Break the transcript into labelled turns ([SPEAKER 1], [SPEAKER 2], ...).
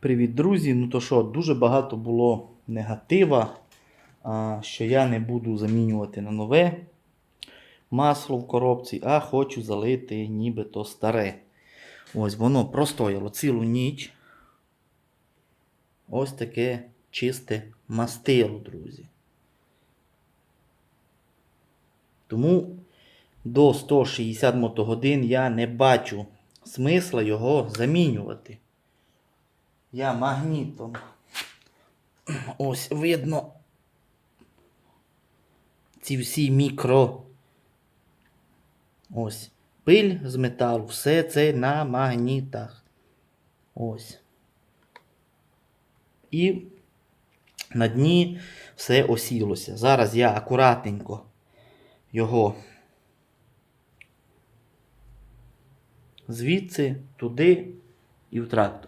[SPEAKER 1] Привіт, друзі! Ну то що, дуже багато було негатива, що я не буду замінювати на нове масло в коробці, а хочу залити нібито старе. Ось воно простояло цілу ніч. Ось таке чисте мастило, друзі. Тому до 160 мотогодин я не бачу смисла його замінювати. Я магнітом. Ось видно ці всі мікро. Ось. Пиль з металу. Все це на магнітах. Ось. І на дні все осілося. Зараз я акуратненько його звідси, туди і в трактор.